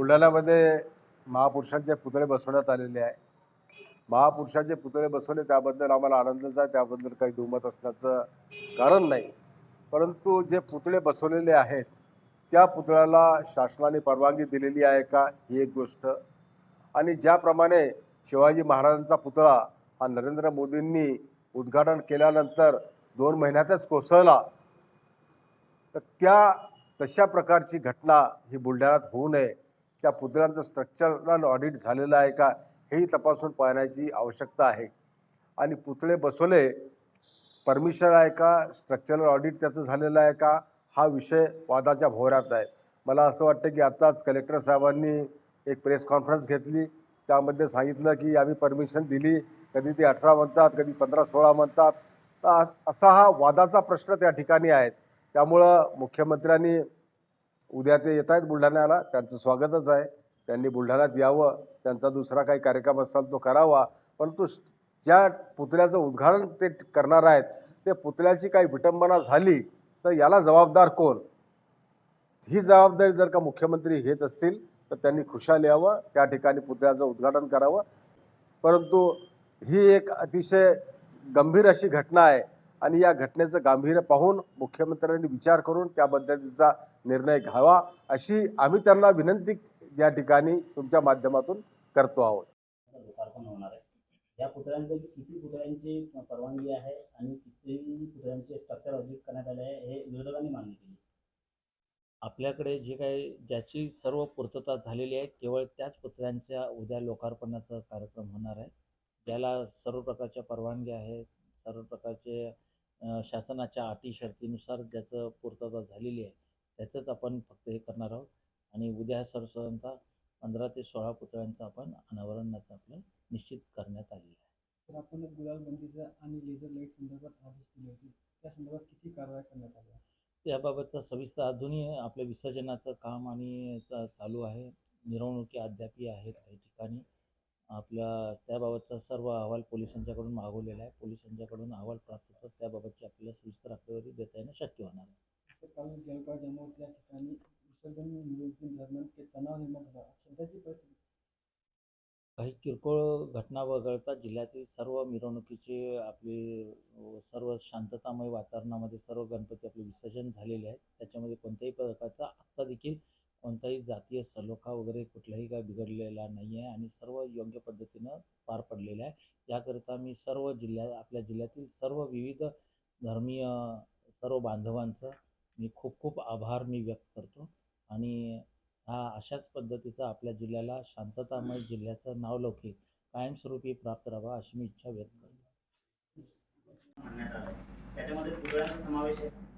बुलढाण्यामध्ये महापुरुषांचे पुतळे बसवण्यात आलेले आहे. महापुरुषांचे पुतळे बसवले त्याबद्दल आम्हाला आनंदच आहे त्याबद्दल काही दुमत असण्याचं कारण नाही. परंतु जे पुतळे बसवलेले आहेत त्या पुतळ्याला शासनाने परवानगी दिलेली आहे का? ही एक गोष्ट. आणि ज्याप्रमाणे शिवाजी महाराजांचा पुतळा हा नरेंद्र मोदींनी उद्घाटन केल्यानंतर दोन महिन्यातच कोसळला तर त्या तशा प्रकारची घटना ही बुलढाण्यात होऊ नये. त्या पुतळ्यांचं स्ट्रक्चरल ऑडिट झालेलं आहे का हेही तपासून पाहण्याची आवश्यकता आहे. आणि पुतळे बसवले परमिशन आहे का स्ट्रक्चरल ऑडिट त्याचं झालेलं आहे का हा विषय वादाच्या भोवऱ्यात आहे. मला असं वाटतं की आत्ताच कलेक्टर साहेबांनी एक प्रेस कॉन्फरन्स घेतली. त्यामध्ये सांगितलं की आम्ही परमिशन दिली. कधी ते अठरा म्हणतात कधी पंधरा सोळा म्हणतात. तर असा हा वादाचा प्रश्न त्या ठिकाणी आहे त्यामुळं मुख्यमंत्र्यांनी उद्या ते येत आहेत बुलढाण्याला त्यांचं स्वागतच आहे. त्यांनी बुलढाण्यात यावं. त्यांचा दुसरा काही कार्यक्रम असाल तो करावा. परंतु ज्या पुतळ्याचं उद्घाटन ते करणार आहेत ते पुतळ्याची काही विटंबना झाली तर याला जबाबदार कोण? ही जबाबदारी जर का मुख्यमंत्री घेत असतील तर त्यांनी खुशाल यावं. त्या ठिकाणी पुतळ्याचं उद्घाटन करावं. परंतु ही एक अतिशय गंभीर अशी घटना आहे. आणि या घटनेचं गांभीर्य पाहून मुख्यमंत्र्यांनी विचार करून त्या पद्धतीचा निर्णय घ्यावा अशी आम्ही त्यांना विनंती या ठिकाणी तुमच्या माध्यमातून करतो आहोत. होणार आहे. या पुतळ्यांपैकी किती पुतळ्यांची परवानगी आहे आणि किती पुतळ्यांचे स्ट्रक्चर ऑडिट करण्यात आले आहे हे विरोधकांनी मान्य केली. आपल्याकडे जे काही ज्याची सर्व पूर्तता झालेली आहे केवळ त्याच पुतळ्यांच्या उद्या लोकार्पणाचा कार्यक्रम होणार आहे. ज्याला सर्व प्रकारच्या परवानग्या आहेत सर्व प्रकारचे शासनाच्या अटी शर्तीनुसार ज्याचं पूर्तता झालेली आहे त्याचंच आपण फक्त हे करणार आहोत. आणि उद्या सर्वसाधारणतः पंधरा ते सोळा पुतळ्यांचं आपण अनावरणाचं आपलं निश्चित करण्यात आलेलं आहे. तर आपण गुलाल बंदीचा आणि लेझर लाइट संदर्भात आदेश दिले होते. त्या संदर्भात किती कारवाई करण्यात आली त्याबाबतचा सविस्तर अजूनही आपल्या विसर्जनाचं काम आणि चालू आहे. मिरवणुकी अद्यापही आहेत काही ठिकाणी. आपल्या त्याबाबतचा सर्व अहवाल पोलिसांच्याकडून मागवलेला आहे. पोलिसांच्याकडून अहवाल प्राप्त होताच त्याबाबतची आपल्याला सविस्तर आकडेवारी देता येणं शक्य होणार आहे. असं काल जळगाव जमावत या ठिकाणी विसर्जन नियोजन दरम्यान ते तणाव निर्माण झाला. सध्याची परिस्थिती? काही किरकोळ घटना वगळता जिल्ह्यातील सर्व मिरवणुकीचे आपले सर्व शांततामय वातावरणामध्ये सर्व गणपती आपले विसर्जन झालेले आहेत. त्याच्यामध्ये कोणत्याही प्रकारचा आत्ता देखील कोणताही जातीय सलोखा वगैरे कुठलाही काय बिघडलेला नाही आहे आणि सर्व योग्य पद्धतीनं पार पडलेलं आहे. याकरिता मी सर्व जिल्ह्या आपल्या जिल्ह्यातील सर्व विविध धर्मीय सर्व बांधवांचं मी खूप खूप आभार मी व्यक्त करतो. आणि हा अशाच पद्धतीचा आपल्या जिल्ह्याला शांततामय जिल्ह्याचं नावलौकिक कायमस्वरूपी प्राप्त राहावा अशी मी इच्छा व्यक्त करतो. त्याच्यामध्ये समावेश आहे.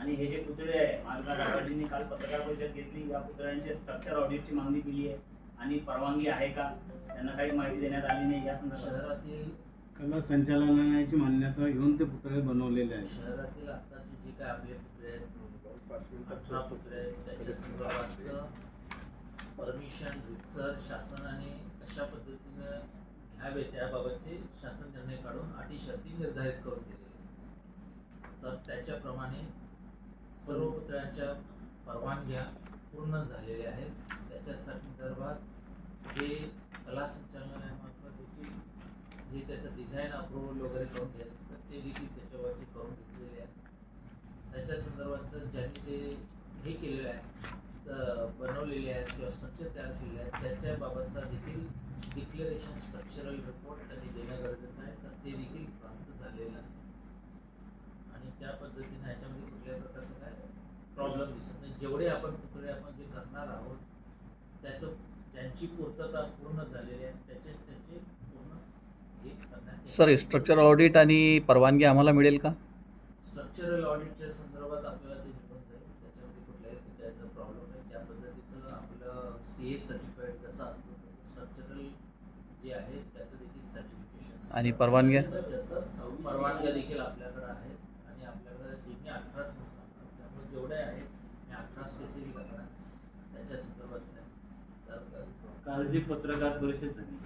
आणि हे जे पुतळे आहे महात्मा गांधींनी काल पत्रकार परिषद घेतली. या पुतळ्यांच्या स्ट्रक्चर ऑडिटची मागणी केली आहे. आणि परवानगी आहे का? त्यांना काही माहिती देण्यात आली नाही. या संदर्भात शहरातील कला संचालनालयाची मान्यता घेऊन ते पुतळे बनवलेले आहेत. शहरातील आत्ताचे जे काय आपले पुतळे आहेत अठरा पुतळे आहेत त्याच्या संदर्भातचं परमिशन रितसर शासनाने कशा पद्धतीनं घ्यावे त्याबाबतचे शासन निर्णय काढून अटी शर्ती निर्धारित करून दिलेले आहेत. तर त्याच्याप्रमाणे सर्व पुतळ्यांच्या परवानग्या पूर्ण झालेल्या आहेत. त्याच्या संदर्भात जे कला संचालनामार्फत देखील जे त्याचं डिझाईन अप्रुव्हल वगैरे करून घ्यायचं असतात ते देखील त्याच्यावरती करून घेतलेले आहे त्याच्या संदर्भात ज्यांनी ते हे केलेलं आहे तर बनवलेले आहेत किंवा स्ट्रक्चर तयार केलेले त्याच्या त्याच्याबाबतचा देखील डिक्लेरेशन स्ट्रक्चरल रिपोर्ट त्यांनी देणं गरजेचं आहे. तर ते देखील प्राप्त झालेलं आहे. आणि त्या पद्धतीने ह्याच्यामध्ये कुठल्याही प्रकारचं काय प्रॉब्लेम दिसत नाही. जेवढे आपण पुतळे आपण जे करणार आहोत त्याचं ज्यांची पूर्तता पूर्ण झालेली आहे. त्याचेच त्याचे पूर्ण. सर स्ट्रक्चर ऑडिट आणि परवानगी आम्हाला मिळेल का? स्ट्रक्चरल ऑडिटच्या संदर्भात आपल्याला ते निघून जाईल त्याच्यामध्ये कुठल्याही त्याचा प्रॉब्लेम नाही. त्या पद्धतीचं आपलं सी ए सर्टिफाईड जसं असतं तसं स्ट्रक्चरल जे आहे त्याचं देखील सर्टिफिकेशन आणि परवानग्या? परवानग्या देखील आपल्याकडे आहेत. मी अठरा सांगतात त्यामुळे जेवढे आहेत मी अठरा स्पेसिफिक असणार. त्याच्या संदर्भात आहे. तर काल जी पत्रकार परिषद झाली.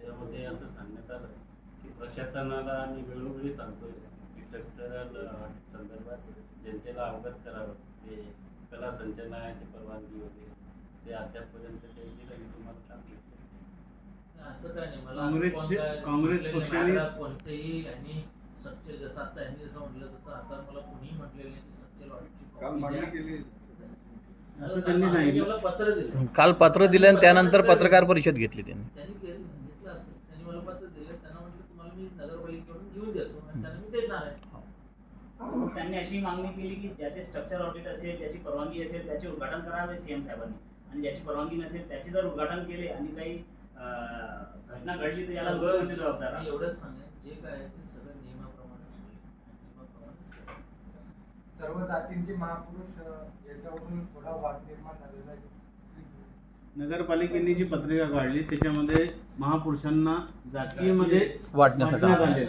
त्यामध्ये असं सांगण्यात आलं की प्रशासनाला आणि वेळोवेळी सांगतोय की स्ट्रक्चरल संदर्भात जनतेला अवगत करावं. ते कला संचालनाची परवानगी वगैरे ते अद्यापपर्यंत ते दिलं की तुम्हाला काम भेटतं. असं काय नाही. मला काँग्रेस. पक्षाने- कोणतेही यांनी स्ट्रक्चर जसं आता यांनी जसं म्हटलं तसं आता मला कोणीही म्हटलेलं नाही की स्ट्रक्चर ऑडिटची असं त्यांनी सांगितलं. मला पत्र दिलं. काल पत्र दिलं आणि त्यानंतर पत्रकार परिषद घेतली त्यांनी. त्यांनी केलं घेतलं असेल त्यांनी मला पत्र दिलं त्यांना म्हटलं तुम्हाला मी नगरपालिकेकडून घेऊन देतो आणि त्यांना मी देणार आहे. त्यांनी अशी मागणी केली की ज्याचे स्ट्रक्चर ऑडिट असेल ज्याची परवानगी असेल त्याचे उद्घाटन करावे सीएम साहेबांनी. आणि ज्याची परवानगी नसेल त्याचे जर उद्घाटन केले आणि काही घटना घडली तर याला जबाबदार. एवढंच सांगेन जे काय आहे ते सगळं नियमाप्रमाणेच सर्व जातींचे महापुरुष याच्यावरून थोडा वाद निर्माण झालेला आहे. नगरपालिकेने जी पत्रिका काढली त्याच्यामध्ये महापुरुषांना जातीमध्ये वाटण्यात आले.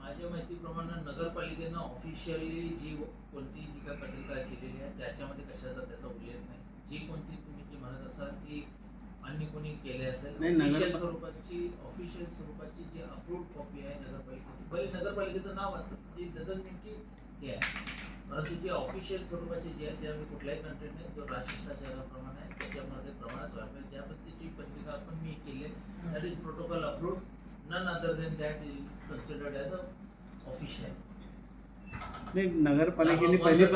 माझ्या माहितीप्रमाणे नगरपालिकेनं ऑफिशियली जी कोणती जी काय पत्रिका केलेली आहे त्याच्यामध्ये कशाचा त्याचा उल्लेख नाही. जी कोणती तुम्ही जी म्हणत असाल ती अन्य कोणी केले असेल नाही, नगर- ऑफिशियल स्वरूपाची ऑफिशियल स्वरूपाची जी अप्रूव्ड कॉपी आहे नगरपालिकेची. भले नगरपालिकेचं नाव असेल ते डझन मीन की हे आहे. परंतु जे ऑफिशियल स्वरूपाचे जे आहे ते आम्ही कुठल्याही कंटेंट नाही जो राजशिष्टाचाराप्रमाणे आहे त्याच्यामध्ये प्रमाणात पाहिजे ज्या पद्धतीची पत्रिका आपण मी केली that is protocol approved none other than that is considered as a official नाही नगरपालिकेने पहिली